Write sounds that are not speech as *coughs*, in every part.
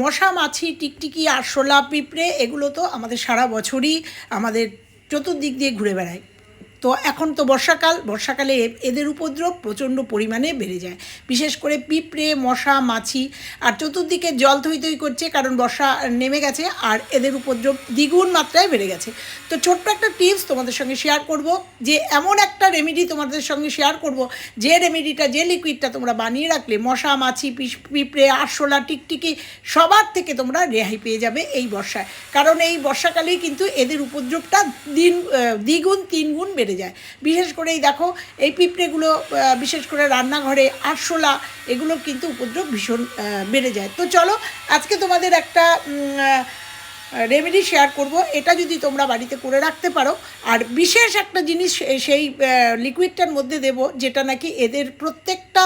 মশা, মাছি, টিকটিকি আরশোলা পিঁপড়ে এগুলো তো আমাদের সারা বছরই আমাদের চতুর্দিক দিয়ে ঘুরে বেড়ায়। তো এখন তো বর্ষাকাল, বর্ষাকালে এদের উপদ্রব প্রচণ্ড পরিমাণে বেড়ে যায়। বিশেষ করে পিঁপড়ে, মশা, মাছি, আর চতুর্দিকে জল থই থই করছে কারণ বর্ষা নেমে গেছে আর এদের উপদ্রব দ্বিগুণ মাত্রায় বেড়ে গেছে। তো ছোট্ট একটা টিপস তোমাদের সঙ্গে শেয়ার করব যে, এমন একটা রেমেডি তোমাদের সঙ্গে শেয়ার করব যে রেমেডিটা যে লিকুইডটা তোমরা বানিয়ে রাখলে মশা, মাছি পিঁপড়ে আরশোলা টিকটিকি সবার থেকে তোমরা রেহাই পেয়ে যাবে এই বর্ষায়। কারণ এই বর্ষাকালেই কিন্তু এদের উপদ্রবটা দিন দ্বিগুণ, তিনগুণ বেড়ে যায়। বিশেষ করে এই দেখো, এই পিঁপড়েগুলো বিশেষ করে রান্নাঘরে, আরশোলা, এগুলো কিন্তু উপদ্রব ভীষণ বেড়ে যায়। তো চলো, আজকে তোমাদের একটা রেমেডি শেয়ার করব। এটা যদি তোমরা বাড়িতে করে রাখতে পারো। আর বিশেষ একটা জিনিস সেই লিকুইডটার মধ্যে দেব, যেটা নাকি এদের প্রত্যেকটা,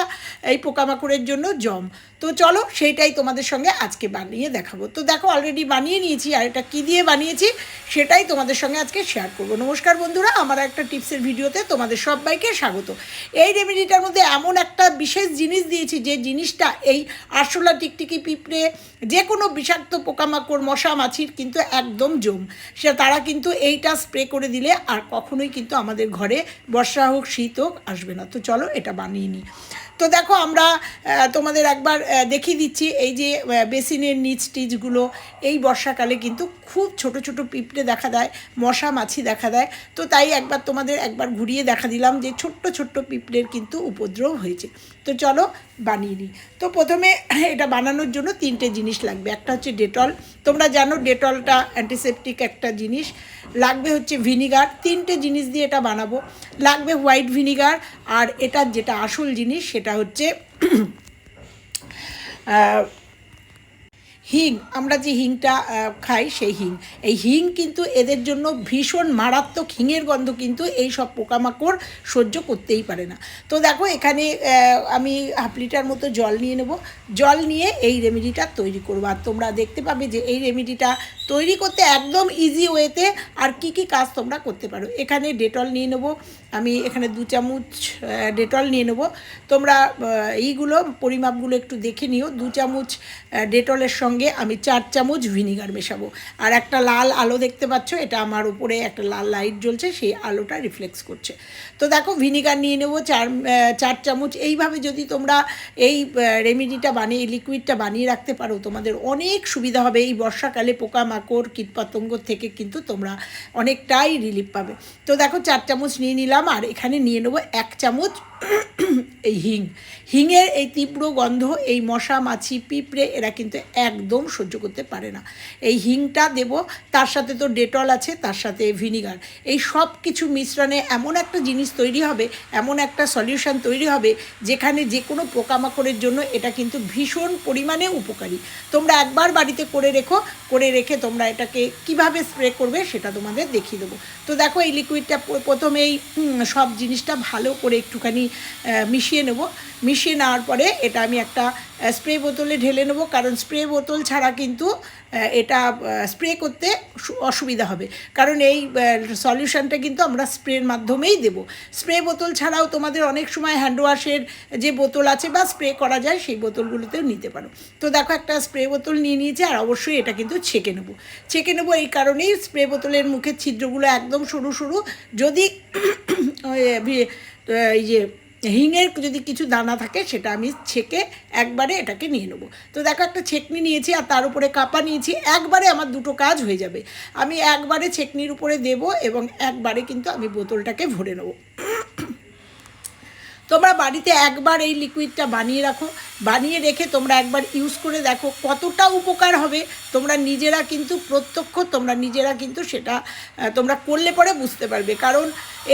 এই পোকামাকড়ের জন্য জম। তো চলো সেইটাই তোমাদের সঙ্গে আজকে বানিয়ে দেখাবো। তো দেখো অলরেডি বানিয়ে নিয়েছি, আর এটা কী দিয়ে বানিয়েছি সেটাই তোমাদের সঙ্গে আজকে শেয়ার করব। নমস্কার বন্ধুরা, আমার একটা টিপসের ভিডিওতে তোমাদের সবাইকে স্বাগত। এই রেমেডিটার মধ্যে এমন একটা বিশেষ জিনিস দিয়েছি, যে জিনিসটা এই আরশোলা টিকটিকি পিঁপড়ে, যে কোনো বিষাক্ত পোকামাকড়, মশা, মাছির কিন্তু একদম জম। সে তারা কিন্তু এইটা স্প্রে করে দিলে আর কখনোই কিন্তু আমাদের ঘরে বর্ষা হোক, শীত হোক, আসবে না। তো চলো এটা বানিয়ে নিই। তো দেখো আমরা তোমাদের একবার দেখিয়ে দিচ্ছি, এই যে বেসিনের নিচ টিচগুলো এই বর্ষাকালে কিন্তু খুব ছোট ছোট পিঁপড়ে দেখা দেয়, মশা মাছি দেখা দেয়। তো তাই একবার তোমাদের একবার ঘুরিয়ে দেখা দিলাম যে ছোট্ট ছোট্ট পিঁপড়ের কিন্তু উপদ্রব হয়েছে। তো চলো বানিয়ে নিই। তো প্রথমে *clears throat* এটা বানানোর জন্য তিনটে জিনিস লাগবে। একটা হচ্ছে ডেটল। তোমরা জানো ডেটলটা অ্যান্টিসেপটিক একটা জিনিস। লাগবে হচ্ছে ভিনিগার। তিনটে জিনিস দিয়ে এটা বানাবো। লাগবে হোয়াইট ভিনিগার আর এটার যেটা আসল জিনিস সেটা হচ্ছে *clears throat* হিং, আমরা যে হিংটা খাই সেই হিং। এই হিং কিন্তু এদের জন্য ভীষণ মারাত্মক হিঙের গন্ধ কিন্তু এই সব পোকামাকড় সহ্য করতেই পারে না। তো দেখো, এখানে আমি হাফ লিটার মতো জল নিয়ে নেব। জল নিয়ে এই রেমেডিটা তৈরি করব। আর তোমরা দেখতে পাবে যে এই রেমেডিটা তৈরি করতে একদম ইজি ওয়েতে আর কি কি কাজ তোমরা করতে পারো। এখানে ডেটল নিয়ে নেব আমি এখানে দু চামচ ডেটল নিয়ে নেব। তোমরা এইগুলো, পরিমাপগুলো একটু দেখে নিও। দু চামচ ডেটলের সঙ্গে আমি চার চামচ ভিনিগার মেশাবো। আর একটা লাল আলো দেখতে পাচ্ছ, এটা আমার উপরে একটা লাল লাইট জ্বলছে, সেই আলোটা রিফ্লেক্স করছে। তো দেখো, ভিনিগার নিয়ে নেব চার চার চামচ। এইভাবে যদি তোমরা এই রেমেডিটা বানিয়ে লিকুইডটা বানিয়ে রাখতে পারো, তোমাদের অনেক সুবিধা হবে। এই বর্ষাকালে পোকামাকড়, কীটপতঙ্গ থেকে কিন্তু তোমরা অনেকটাই রিলিফ পাবে। তো দেখো, চার চামচ নিয়ে নিলাম। আর এখানে নিয়ে নেব এক চামচ *coughs* এই হিং। হিংয়ের এই তীব্র গন্ধ, এই মশা, মাছি, পিঁপড়ে, এরা কিন্তু একদম সহ্য করতে পারে না। এই হিংটা দেব, তার সাথে তো ডেটল আছে, তার সাথে ভিনিগার। এই সব কিছু মিশ্রণে এমন একটা জিনিস তৈরি হবে, এমন একটা সলিউশন তৈরি হবে, যেখানে যে কোনো পোকামাকড়ের জন্য এটা কিন্তু ভীষণ পরিমাণে উপকারী। তোমরা একবার বাড়িতে করে রেখো, করে রেখে তোমরা এটাকে কীভাবে স্প্রে করবে সেটা তোমাদের দেখিয়ে দেবো। তো দেখো, এই লিকুইডটা প্রথমেই সব জিনিসটা ভালো করে একটুখানি মিশিয়ে নেব। মিশিয়ে নেওয়ার পরে এটা আমি একটা স্প্রে বোতলে ঢেলে নেব। কারণ স্প্রে বোতল ছাড়া কিন্তু এটা স্প্রে করতে অসুবিধা হবে। কারণ এই সলিউশনটা কিন্তু আমরা স্প্রের মাধ্যমেই দেব। স্প্রে বোতল ছাড়াও তোমাদের অনেক সময় হ্যান্ড ওয়াশের যে বোতল আছে বা স্প্রে করা যায়, সেই বোতলগুলোতেও নিতে পারো। তো দেখো একটা স্প্রে বোতল নিয়ে নিয়েছি আর অবশ্যই এটা কিন্তু ছেঁকে নেব। ছেঁকে নেব এই কারণেই স্প্রে বোতলের মুখের ছিদ্রগুলো একদম সরু সরু। যদি *coughs* এই যে হিঙের যদি কিছু দানা থাকে, সেটা আমি ছেঁকে একবারে এটাকে নিয়ে নেব। তো দেখো একটা ছেকনি নিয়েছি আর তার উপরে কাপা নিয়েছি, একবারে আমার দুটো কাজ হয়ে যাবে। আমি একবারে ছেকনির উপরে দেব এবং একবারে কিন্তু আমি বোতলটাকে ভরে নেব। তোমরা বাড়িতে একবার এই লিকুইডটা বানিয়ে রাখো। বানিয়ে রেখে তোমরা একবার ইউজ করে দেখো কতটা উপকার হবে। তোমরা নিজেরা কিন্তু প্রত্যক্ষ, তোমরা নিজেরা কিন্তু সেটা তোমরা করলে পরে বুঝতে পারবে। কারণ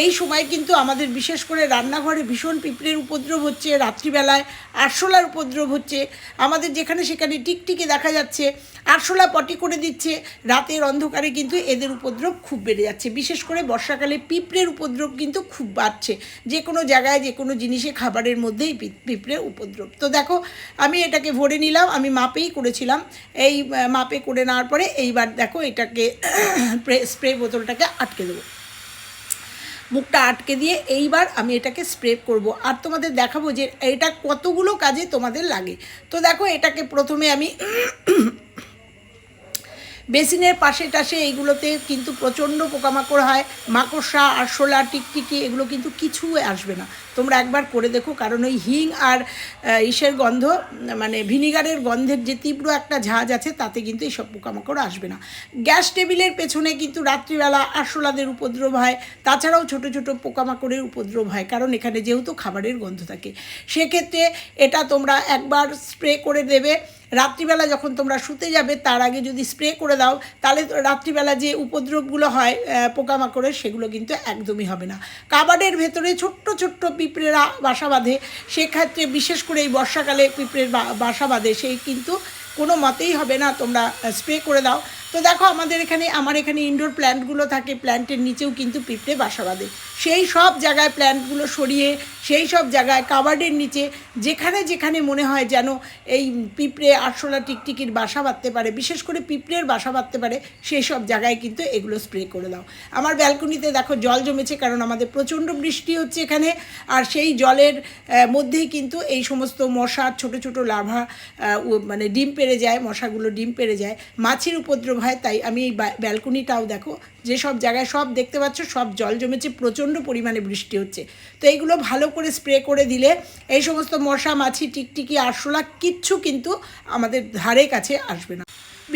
এই সময় কিন্তু আমাদের বিশেষ করে রান্নাঘরে ভীষণ পিঁপড়ের উপদ্রব হচ্ছে, রাত্রিবেলায় আরশোলার উপদ্রব হচ্ছে। আমাদের যেখানে সেখানে টিকটিকে দেখা যাচ্ছে, আরশোলা পটি করে দিচ্ছে। রাতের অন্ধকারে কিন্তু এদের উপদ্রব খুব বেড়ে যাচ্ছে। বিশেষ করে বর্ষাকালে পিঁপড়ের উপদ্রব কিন্তু খুব বাড়ছে। যে কোনো জায়গায়, যে কোনো জিনিসে খাবারের মধ্যেই পি- পিঁপড়ের উপদ্রব। তো দেখো, আমি এটাকে ভরে নিলাম, আমি মাপেই করেছিলাম। এই মাপে করে নেওয়ার পরে এইবার দেখো এটাকে *clears throat* স্প্রে বোতলটাকে আটকে দেবো। মুখটা আটকে দিয়ে এইবার আমি এটাকে স্প্রে করব। আর তোমাদের দেখাবো যে এটা কতগুলো কাজে তোমাদের লাগে। তো দেখো, এটাকে প্রথমে আমি *clears throat* বেসিনের পাশে টাশে এইগুলোতে কিন্তু প্রচণ্ড পোকামাকড় হয়। মাকড়সা, আরশোলা, টিকটিকি, এগুলো কিন্তু কিছু আসবে না। তোমরা একবার করে দেখো, কারণ ওই হিং আর ইসের গন্ধ মানে ভিনিগারের গন্ধের যে তীব্র একটা ঝাঁজ আছে, তাতে কিন্তু এইসব পোকামাকড় আসবে না। গ্যাস টেবিলের পেছনে কিন্তু রাত্রিবেলা আরশোলাদের উপদ্রব হয়, তাছাড়াও ছোট ছোট পোকামাকড়ের উপদ্রব হয়, কারণ এখানে যেহেতু খাবারের গন্ধ থাকে। সেক্ষেত্রে এটা তোমরা একবার স্প্রে করে দেবে। রাত্রিবেলা যখন তোমরা শুতে যাবে, তার আগে যদি স্প্রে করে দাও, তাহলে রাত্রিবেলা যে উপদ্রবগুলো হয় পোকামাকড়ের, সেগুলো কিন্তু একদমই হবে না। কাবাডের ভেতরে ছোট্ট ছোট্ট পিঁপড়েরা বাসা বাঁধে, সেক্ষেত্রে বিশেষ করে এই বর্ষাকালে পিঁপড়ের বাসা বাঁধে। সেই কিন্তু কোনো মতেই হবে না, তোমরা স্প্রে করে দাও। তো দেখো, আমাদের এখানে, আমার এখানে ইনডোর প্ল্যান্টগুলো থাকে প্ল্যান্টের নিচেও কিন্তু পিঁপড়ে বাসা বাঁধে। সেই সব জায়গায় প্ল্যান্টগুলো সরিয়ে, সেই সব জায়গায় কাবার্ডের নিচে, যেখানে যেখানে মনে হয় যেন এই পিঁপড়ে আরশোলা টিকটিকির বাসা বাঁধতে পারে, বিশেষ করে পিঁপড়ের বাসা বাঁধতে পারে, সেই সব জায়গায় কিন্তু এগুলো স্প্রে করে দাও। আমার ব্যালকনিতে দেখো, জল জমেছে, কারণ আমাদের প্রচণ্ড বৃষ্টি হচ্ছে এখানে, আর সেই জলের মধ্যেই কিন্তু এই সমস্ত মশা ছোট ছোট লাভা মানে ডিম পেড়ে যায়, মশাগুলো ডিম পেড়ে যায়। মাছির উপদ্রব হয়, তাই আমি এই ব্যালকনিটাও দেখো, যে সব জায়গায় সব দেখতে পাচ্ছ, সব জল জমেছে, প্রচণ্ড পরিমাণে বৃষ্টি হচ্ছে। তো এইগুলো ভালো করে স্প্রে করে দিলে এই সমস্ত মশা, মাছি, টিকটিকি, আরশোলা কিচ্ছু কিন্তু আমাদের ধারে কাছে আসবে না।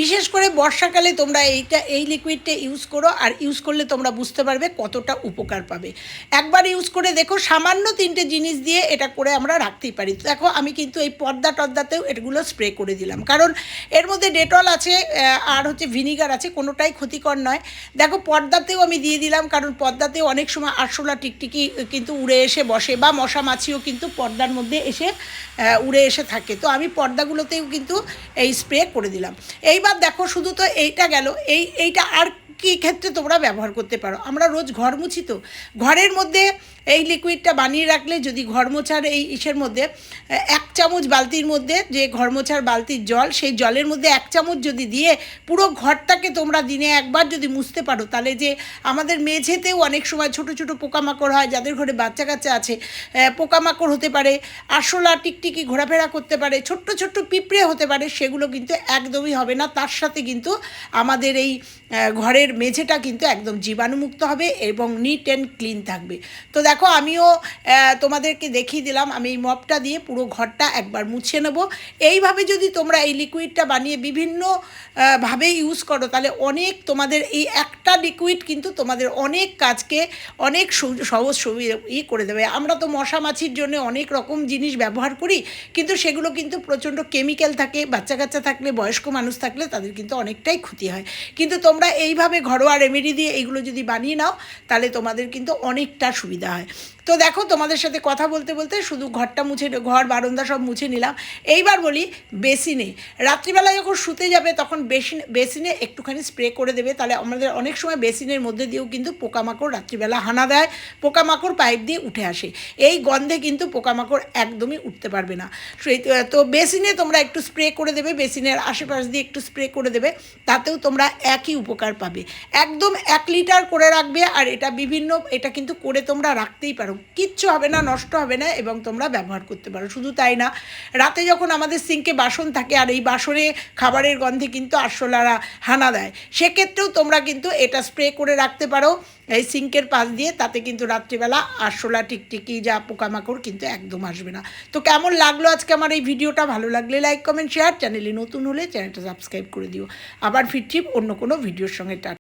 বিশেষ করে বর্ষাকালে তোমরা এইটা, এই লিকুইডটা ইউজ করো আর ইউজ করলে তোমরা বুঝতে পারবে কতটা উপকার পাবে। একবার ইউজ করে দেখো, সামান্য তিনটে জিনিস দিয়ে এটা করে আমরা রাখতেই পারি। দেখো, আমি কিন্তু এই পর্দা টর্দাতেও এগুলো স্প্রে করে দিলাম। কারণ এর মধ্যে ডেটল আছে আর হচ্ছে ভিনিগার আছে, কোনোটাই ক্ষতিকর নয়। দেখো, পর্দাতেও আমি দিয়ে দিলাম, কারণ পর্দাতেও অনেক সময় আরশোলা টিকটিকি কিন্তু উড়ে এসে বসে বা মশা মাছিও কিন্তু পর্দার মধ্যে এসে উড়ে এসে থাকে। তো আমি পর্দাগুলোতেও কিন্তু এই স্প্রে করে দিলাম। এইবার দেখো শুধু তো এইটা গেল এই এইটা আর কী ক্ষেত্রে তোমরা ব্যবহার করতে পারো? আমরা রোজ ঘর মুছি তো। ঘরের মধ্যে এই লিকুইডটা বানিয়ে রাখলে যদি ঘর মোছার এই ইসের মধ্যে এক চামচ বালতির মধ্যে যে ঘর মোছার বালতির জল, সেই জলের মধ্যে এক চামচ যদি দিয়ে পুরো ঘরটাকে তোমরা দিনে একবার যদি মুছতে পারো, তাহলে যে আমাদের মেঝেতেও অনেক সময় ছোট ছোট পোকামাকড় হয়, যাদের ঘরে বাচ্চা কাচ্চা আছে পোকামাকড় হতে পারে, আরশোলা টিকটিকি ঘোরাফেরা করতে পারে, ছোট্ট ছোট্ট পিঁপড়ে হতে পারে, সেগুলো কিন্তু একদমই হবে না। তার সাথে কিন্তু আমাদের এই ঘরের মেঝেটা কিন্তু একদম জীবাণুমুক্ত হবে এবং নিট অ্যান্ড ক্লিন থাকবে। তো দেখো, আমিও তোমাদেরকে দেখিয়ে দিলাম, আমি এই মপটা দিয়ে পুরো ঘরটা একবার মুছে নেব। এইভাবে যদি তোমরা এই লিকুইডটা বানিয়ে বিভিন্ন ভাবে ইউজ করো, তাহলে অনেক তোমাদের এই একটা লিকুইড কিন্তু তোমাদের অনেক কাজকে অনেক সহজ সুবিধা ই করে দেবে। আমরা তো মশা মাছির জন্য অনেক রকম জিনিস ব্যবহার করি, কিন্তু সেগুলো কিন্তু প্রচণ্ড কেমিক্যাল থাকে, বাচ্চা কাচ্চা থাকলে, বয়স্ক মানুষ থাকলে তাদের কিন্তু অনেকটাই ক্ষতি হয়। কিন্তু তোমরা এইভাবে ঘরোয়া রেমেডি দিয়ে এগুলো যদি বানিয়ে নাও তাহলে তোমাদের কিন্তু অনেকটা সুবিধা হয়। তো দেখো, তোমাদের সাথে কথা বলতে বলতে শুধু ঘরটা মুছে ঘর, বারান্দা সব মুছে নিলাম। এইবার বলি বেসিনে। রাত্রিবেলা যখন শুতে যাবে, তখন বেসিন বেসিনে একটুখানি স্প্রে করে দেবে। তাহলে আমাদের অনেক সময় বেসিনের মধ্যে দিয়েও কিন্তু পোকামাকড় রাত্রিবেলা হানা দেয়। পোকামাকড় পাইপ দিয়ে উঠে আসে। এই গন্ধে কিন্তু পোকামাকড় একদমই উঠতে পারবে না। তো বেসিনে তোমরা একটু স্প্রে করে দেবে। বেসিনের আশেপাশ দিয়ে একটু স্প্রে করে দেবে। তাতেও তোমরা একই উপকার পাবে। একদম এক লিটার করে রাখবে। আর এটা বিভিন্ন, এটা কিন্তু করে তোমরা রাখতেই পারো। কিচ্ছু হবে না, নষ্ট হবে না এবং তোমরা ব্যবহার করতে পারো। শুধু তাই না, রাতে যখন আমাদের সিঙ্কে বাসন থাকে আর এই বাসনে খাবারের গন্ধে কিন্তু আরশোলারা হানা দেয়, সেক্ষেত্রেও তোমরা কিন্তু এটা স্প্রে করে রাখতে পারো এই সিঙ্কের পাশ দিয়ে, তাতে কিন্তু রাত্রিবেলা আরশোলা, টিকটিকি যা পোকামাকড় কিন্তু একদম আসবে না। তো কেমন লাগল আজকে আমার এই ভিডিওটা? ভালো লাগলে লাইক, কমেন্ট শেয়ার চ্যানেলে নতুন হলে চ্যানেলটা সাবস্ক্রাইব করে দিও। আবার ফিরছি অন্য কোনো ভিডিওর সঙ্গে।